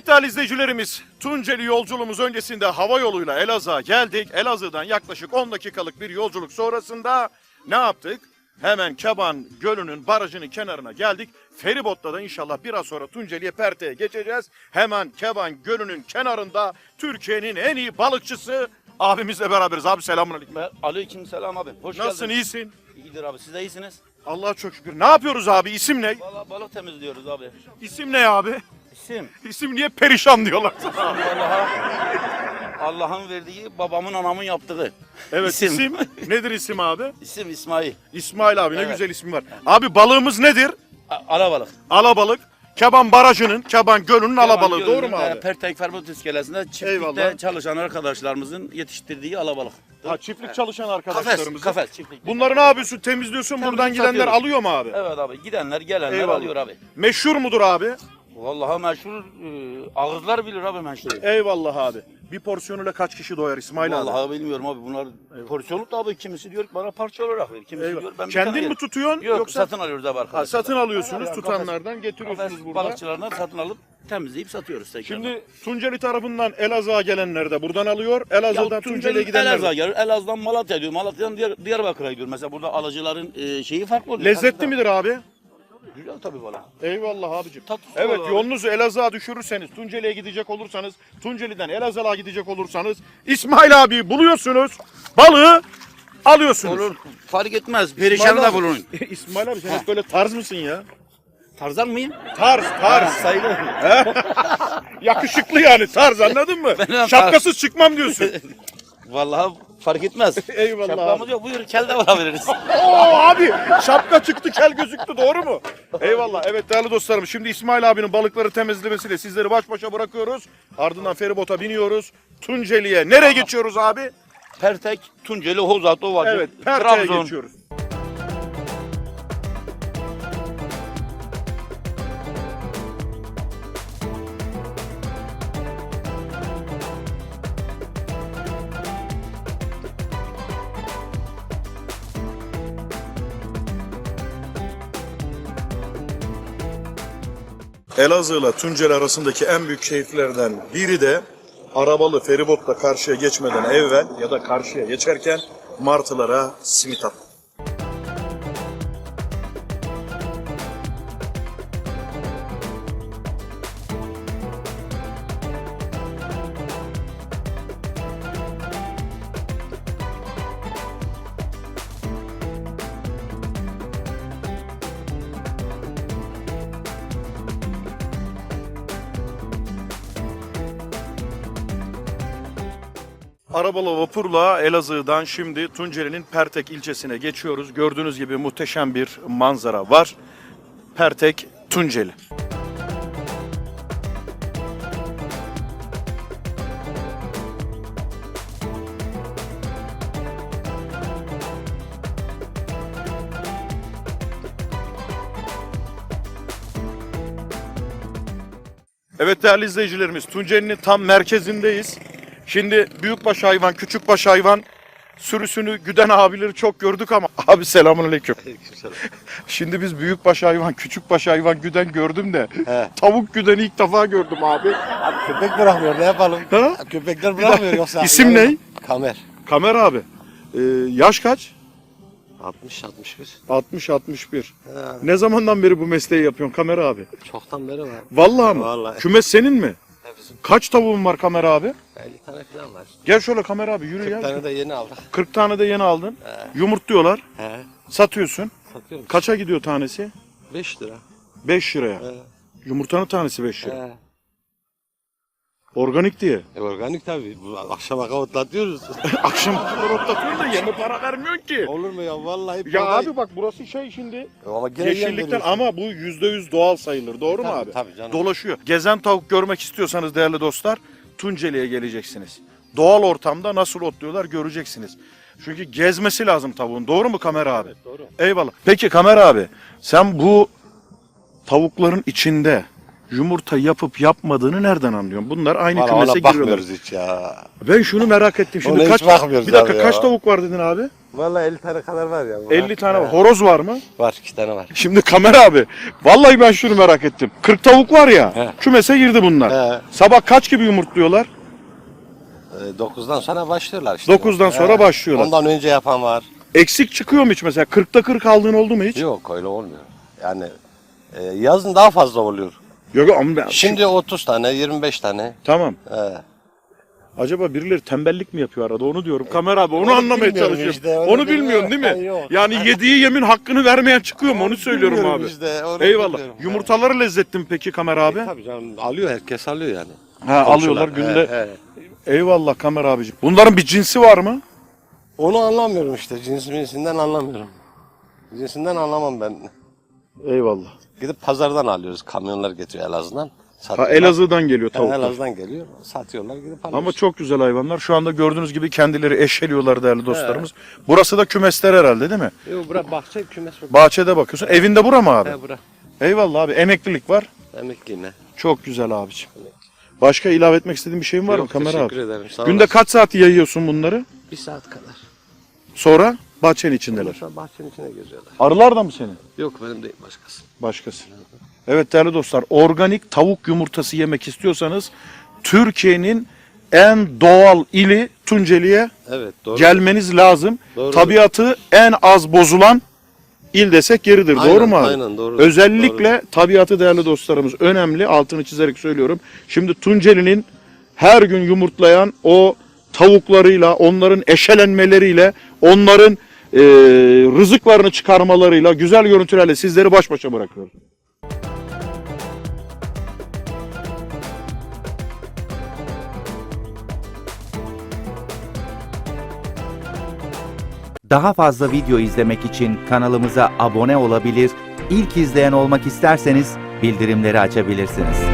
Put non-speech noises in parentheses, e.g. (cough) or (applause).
Evet değerli izleyicilerimiz, Tunceli yolculuğumuz öncesinde hava yoluyla Elazığ'a geldik. Elazığ'dan yaklaşık 10 dakikalık bir yolculuk sonrasında ne yaptık? Hemen Keban Gölü'nün barajının kenarına geldik. Feribot'ta da inşallah biraz sonra Tunceli'ye Perte'ye geçeceğiz. Hemen Keban Gölü'nün kenarında Türkiye'nin en iyi balıkçısı abimizle beraberiz. Abi selamünaleyküm. Aleyküm selam abi. Hoş Nasılsın geldin. iyisin? İyidir abi siz de iyisiniz. Allah'a çok şükür. Ne yapıyoruz abi? İsim ne? Valla balık temizliyoruz abi. İsim ne abi? İsim. İsim niye perişan diyorlar? Allah'a Allah'ın verdiği babamın anamın yaptığı. Evet İsim. isim. Nedir isim abi? İsim İsmail. İsmail abi ne Evet. güzel ismi var. Abi balığımız nedir? A- Alabalık. Alabalık. Keban Barajı'nın, Keban Gölü'nün alabalığı. Doğru mu e, abi? Pertek Ferbot iskelesinde çiftlikte Eyvallah. çalışan arkadaşlarımızın yetiştirdiği alabalık. Ha, çiftlik çalışan Kafes, arkadaşlarımız. kafes çiftlik. Bunları ne yapıyorsun? Temizliyorsun. Buradan gidenler satıyoruz. alıyor mu abi? Evet abi gidenler gelenler Eyvallah. alıyor abi. Meşhur mudur abi? Vallahi meşhur e, ağızlar bilir abi meşhur. Eyvallah abi. Bir porsiyonuyla kaç kişi doyar İsmail abi? Vallahi bilmiyorum abi bunlar porsiyonluk da abi kimisi diyor ki bana parça olarak ver. Kimisi Eyvallah. diyor ben bir Kendin tane mi yerim. tutuyorsun Yok yoksa satın alıyoruz abi arkadaşlar. ha, satın alıyorsunuz Evet, tutanlardan getiriyorsunuz Kafes burada. balıkçılarından satın alıp temizleyip satıyoruz tekrar. Şimdi Tunceli tarafından Elazığ'a gelenler de buradan alıyor. Elazığ'dan Tunceli'ye gidenler Elazığ'a de. gelir. Elazığ'dan Malatya gidiyor. Malatya'dan Diyar, Diyarbakır'a gidiyor. Mesela burada alıcıların e, şeyi farklı oluyor. Lezzetli da- midir abi? Güzel tabii bana. Eyvallah abicim. Tatlısı Evet abi. yolunuzu Elazığ'a düşürürseniz, Tunceli'ye gidecek olursanız, Tunceli'den Elazığ'a gidecek olursanız İsmail abi buluyorsunuz, balığı alıyorsunuz. Olur. Fark etmez. Perişan da bulunun. (laughs) İsmail abi sen hep böyle tarz mısın ya? Tarzan mıyım? Tarz, tarz. Sayılır. (laughs) Yakışıklı yani tarz anladın mı? (laughs) Ben- Şapkasız çıkmam diyorsun. Vallahi fark etmez. (laughs) Eyvallah Şapkamız yok. Buyur kel de alabiliriz. (laughs) Oo abi şapka çıktı kel gözüktü doğru mu? Eyvallah evet değerli dostlarım şimdi İsmail abinin balıkları temizlemesiyle sizleri baş başa bırakıyoruz. Ardından feribota biniyoruz. Tunceli'ye. Nereye geçiyoruz abi? Pertek, Tunceli, Hozat, Ovacık, Evet Perte'ye Trabzon. geçiyoruz. Elazığ ile Tunceli arasındaki en büyük keyiflerden biri de arabalı feribotla karşıya geçmeden evvel ya da karşıya geçerken martılara simit at. Arabalı vapurla Elazığ'dan şimdi Tunceli'nin Pertek ilçesine geçiyoruz. Gördüğünüz gibi muhteşem bir manzara var. Pertek, Tunceli. Evet değerli izleyicilerimiz Tunceli'nin tam merkezindeyiz. Şimdi büyükbaş hayvan, küçükbaş hayvan sürüsünü güden abileri çok gördük ama (laughs) abi selamünaleyküm. (laughs) Şimdi biz büyükbaş hayvan, küçükbaş hayvan güden gördüm de tavuk güdeni ilk defa gördüm abi. Abi köpek bırakmıyor ne yapalım? Ha? Köpekler bırakmıyor yoksa. İsim ne? Kamer. Kamer abi. Ee, yaş kaç? 60 61. 60 61. Ha, Ne zamandan beri bu mesleği yapıyorsun Kamer abi? çoktan beri var. Vallahi mı? Vallahi. Kümes senin mi? Kaç tavuğun var Kamer abi? 50 tane falan var. Gel şöyle Kamer abi yürü 40 ya. tane de yeni aldık. 40 tane de yeni aldın. Yumurtluyorlar. He. Satıyorsun. Satıyorum. Kaça gidiyor tanesi? 5 lira. 5 liraya. He. Yumurtanın tanesi 5 lira. He. Organik diye. E, organik tabii. Bu akşama kavutlatıyoruz. (laughs) Akşam otlatıyorsun da yeme para vermiyorsun ki. Olur mu ya vallahi. Ya burada- abi bak burası şey şimdi Ama gene yeşillikten ama bu %100 doğal sayılır. Doğru mu Tabii, abi? tabii canım. Dolaşıyor. Gezen tavuk görmek istiyorsanız değerli dostlar Tunceli'ye geleceksiniz. Doğal ortamda nasıl otluyorlar göreceksiniz. Çünkü gezmesi lazım tavuğun. Doğru mu kamera abi? doğru. Eyvallah. Peki kamera abi sen bu tavukların içinde yumurta yapıp yapmadığını nereden anlıyorsun? Bunlar aynı Valla kümese ona giriyorlar. bakmıyoruz hiç ya. Ben şunu merak ettim. Şimdi Ona hiç kaç bakmıyoruz Bir dakika abi ya. kaç tavuk var dedin abi? Vallahi 50 tane kadar var ya. burada. 50 tane var. Horoz var mı? Var 2 tane var. Şimdi kamera abi. Vallahi ben şunu merak ettim. 40 tavuk var ya. He. Kümese girdi bunlar. He. Sabah kaç gibi yumurtluyorlar? Ee, 9'dan sonra başlıyorlar işte. 9'dan sonra başlıyorlar. Ondan önce yapan var. Eksik çıkıyor mu hiç mesela? 40'ta 40 aldığın oldu mu hiç? Yok öyle olmuyor. Yani e, yazın daha fazla oluyor. Yok ama ben- Şimdi 30 tane, 25 tane. Tamam. He. Acaba birileri tembellik mi yapıyor arada onu diyorum. Kamera abi onu, Onu anlamaya bilmiyorum çalışıyorum. işte, onu onu bilmiyorsun değil bilmiyorum. mi? Ha, yok. Yani yediği yemin hakkını vermeyen çıkıyor mu onu söylüyorum Bilmiyorum abi. işte, onu Eyvallah. bilmiyorum. Yumurtaları lezzetli mi peki kamera abi? E, tabii canım alıyor herkes alıyor yani. Ha alıyorlar Komşular, günde. he, he. Eyvallah kamera abicim. Bunların bir cinsi var mı? Onu anlamıyorum işte cins cinsinden anlamıyorum. Cinsinden anlamam ben. Eyvallah. Gidip pazardan alıyoruz. Kamyonlar getiriyor Elazığ'dan. Ha Satıyorlar. Elazığ'dan geliyor tavuklar. Elazığ'dan geliyor. Satıyorlar gidip alıyoruz. Ama çok güzel hayvanlar. Şu anda gördüğünüz gibi kendileri eşeliyorlar değerli dostlarımız. Burası da kümesler herhalde değil mi? Yok bura bahçe kümes. Bahçede bakıyorsun. Evinde bura mı abi? He bura. Eyvallah abi. Emeklilik var. Emekliyim Çok güzel abicim. Başka ilave etmek istediğin bir şeyin var mı Yok, kamera teşekkür abi? ederim. Sağ Günde olasın. kaç saat yayıyorsun bunları? Bir saat kadar. Sonra bahçenin içindeler. Sonra bahçenin içine geziyorlar. Arılar da mı senin? Yok benim değil başkası. Başkası. Evet değerli dostlar, organik tavuk yumurtası yemek istiyorsanız Türkiye'nin en doğal ili Tunceli'ye Evet doğru. gelmeniz lazım. Doğru. Tabiatı en az bozulan il desek yeridir. Aynen, doğru mu abi? aynen, doğru. Özellikle tabiatı değerli dostlarımız önemli. Altını çizerek söylüyorum. Şimdi Tunceli'nin her gün yumurtlayan o tavuklarıyla, onların eşelenmeleriyle, onların eee, rızıklarını çıkarmalarıyla, güzel görüntülerle sizleri baş başa bırakıyorum. Daha fazla video izlemek için kanalımıza abone olabilir, ilk izleyen olmak isterseniz bildirimleri açabilirsiniz.